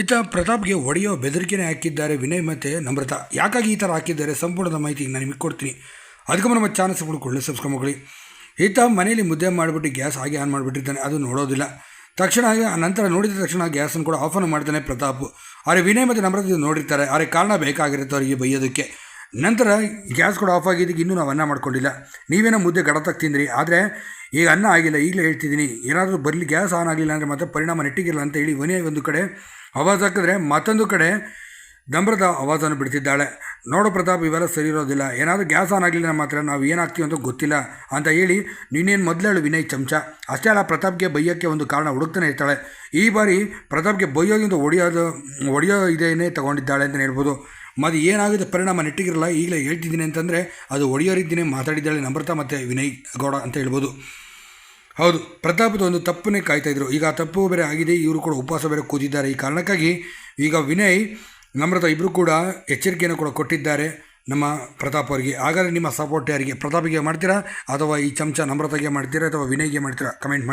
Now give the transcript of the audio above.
ಈತ ಪ್ರತಾಪ್ಗೆ ಒಡೆಯೋ ಬೆದರಿಕೆನೇ ಹಾಕಿದ್ದಾರೆ ವಿನಯ್ ಮತ್ತು ನಮ್ರತ. ಯಾಕಾಗಿ ಈ ಥರ ಹಾಕಿದ್ದಾರೆ ಸಂಪೂರ್ಣದ ಮಾಹಿತಿ ನಾನು ನಿಮಗೆ ಕೊಡ್ತೀನಿ. ಅದಕ್ಕೆ ನಮ್ಮ ಚಾನಲ್ ಸಪೋರ್ಟ್ ಕೊಳ್ಳಿ ಸಬ್ಸ್ಕ್ರೈಬ್ ಮಾಡ್ಕೊಳ್ಳಿ. ಈತ ಮನೇಲಿ ಮುದ್ದೆ ಮಾಡಿಬಿಟ್ಟು ಗ್ಯಾಸ್ ಹಾಗೆ ಆನ್ ಮಾಡಿಬಿಟ್ಟಿರ್ತಾನೆ, ಅದು ನೋಡೋದಿಲ್ಲ. ತಕ್ಷಣ ಆ ನಂತರ ನೋಡಿದ ತಕ್ಷಣ ಗ್ಯಾಸನ್ನು ಕೂಡ ಆಫನ್ ಮಾಡ್ತಾನೆ ಪ್ರತಾಪ್. ಆದರೆ ವಿನಯ್ ಮತ್ತು ನಮ್ರತೆ ನೋಡಿರ್ತಾರೆ, ಆದರೆ ಕಾರಣ ಬೇಕಾಗಿರುತ್ತೆ ಅವರಿಗೆ ಬೈಯೋದಕ್ಕೆ. ನಂತರ ಗ್ಯಾಸ್ ಕೂಡ ಆಫ್ ಆಗಿದ್ದಕ್ಕೆ ಇನ್ನೂ ನಾವು ಅನ್ನ ಮಾಡ್ಕೊಂಡಿಲ್ಲ. ನೀವೇನೋ ಮುದ್ದೆ ಗಡತಕ್ಕೆ ತಿಂದ್ರಿ, ಆದರೆ ಈಗ ಅನ್ನ ಆಗಿಲ್ಲ, ಈಗಲೇ ಹೇಳ್ತಿದ್ದೀನಿ. ಏನಾದರೂ ಬರಲಿ, ಗ್ಯಾಸ್ ಆನ್ ಆಗಲಿಲ್ಲ ಅಂದರೆ ಮತ್ತೆ ಪರಿಣಾಮ ನೆಟ್ಟಿಗಿಲ್ಲ ಅಂತ ಹೇಳಿ ವಿನಯ್ ಒಂದು ಕಡೆ ಆವಾಜ್ ಹಾಕಿದ್ರೆ ಮತ್ತೊಂದು ಕಡೆ ನಮ್ರತ ಆವಾಜನ್ನು ಬಿಡ್ತಿದ್ದಾಳೆ. ನೋಡು ಪ್ರತಾಪ್, ಇವೆಲ್ಲ ಸರಿ ಇರೋದಿಲ್ಲ. ಏನಾದರೂ ಗ್ಯಾಸ್ ಆನ್ ಆಗಲಿಲ್ಲ ಮಾತ್ರ ನಾವು ಏನಾಗ್ತೀವಿ ಅಂತ ಗೊತ್ತಿಲ್ಲ ಅಂತ ಹೇಳಿ ನೀನೇನು ಮೊದಲು ಹೇಳು ವಿನಯ್ ಚಮಚ. ಅಷ್ಟೇ ಅಲ್ಲ, ಪ್ರತಾಪ್ಗೆ ಬೈಯೋಕ್ಕೆ ಒಂದು ಕಾರಣ ಹುಡುಕ್ತಾನೆ ಇರ್ತಾಳೆ. ಈ ಬಾರಿ ಪ್ರತಾಪ್ಗೆ ಬೈಯೋದಿಂದ ಒಡೆಯೋದು, ಒಡೆಯೋ ಇದೇನೇ ತಗೊಂಡಿದ್ದಾಳೆ ಅಂತಲೇ ಹೇಳ್ಬೋದು. ಮತ್ತು ಏನಾಗುತ್ತೆ ಪರಿಣಾಮ ನೆಟ್ಟಿಗಿರಲ್ಲ, ಈಗಲೇ ಹೇಳ್ತಿದ್ದೀನಿ ಅಂತಂದರೆ ಅದು ಒಡೆಯೋರಿದ್ದೀನಿ ಮಾತಾಡಿದ್ದಾಳೆ ನಮ್ರತಾ ಮತ್ತು ವಿನಯ್ ಗೌಡ ಅಂತ ಹೇಳ್ಬೋದು. ಹೌದು, ಪ್ರತಾಪದ ಒಂದು ತಪ್ಪನ್ನೇ ಕಾಯ್ತಾಯಿದ್ರು ಈಗ ಆ ತಪ್ಪು ಬೇರೆ ಆಗಿದೆ, ಇವರು ಕೂಡ ಉಪವಾಸ ಬೇರೆ ಕೂತಿದ್ದಾರೆ. ಈ ಕಾರಣಕ್ಕಾಗಿ ಈಗ ವಿನಯ್, ನಮ್ರತ ಇಬ್ಬರು ಕೂಡ ಎಚ್ಚರಿಕೆಯನ್ನು ಕೂಡ ಕೊಟ್ಟಿದ್ದಾರೆ ನಮ್ಮ ಪ್ರತಾಪ್ ಅವರಿಗೆ. ಹಾಗಾದರೆ ನಿಮ್ಮ ಸಪೋರ್ಟ್ ಯಾರಿಗೆ? ಪ್ರತಾಪಿಗೆ ಮಾಡ್ತೀರಾ ಅಥವಾ ಈ ಚಮಚ ನಮ್ರತೆಗೆ ಮಾಡ್ತೀರಾ ಅಥವಾ ವಿನಯ್ಗೆ ಮಾಡ್ತೀರಾ? ಕಮೆಂಟ್ ಮಾಡಿ.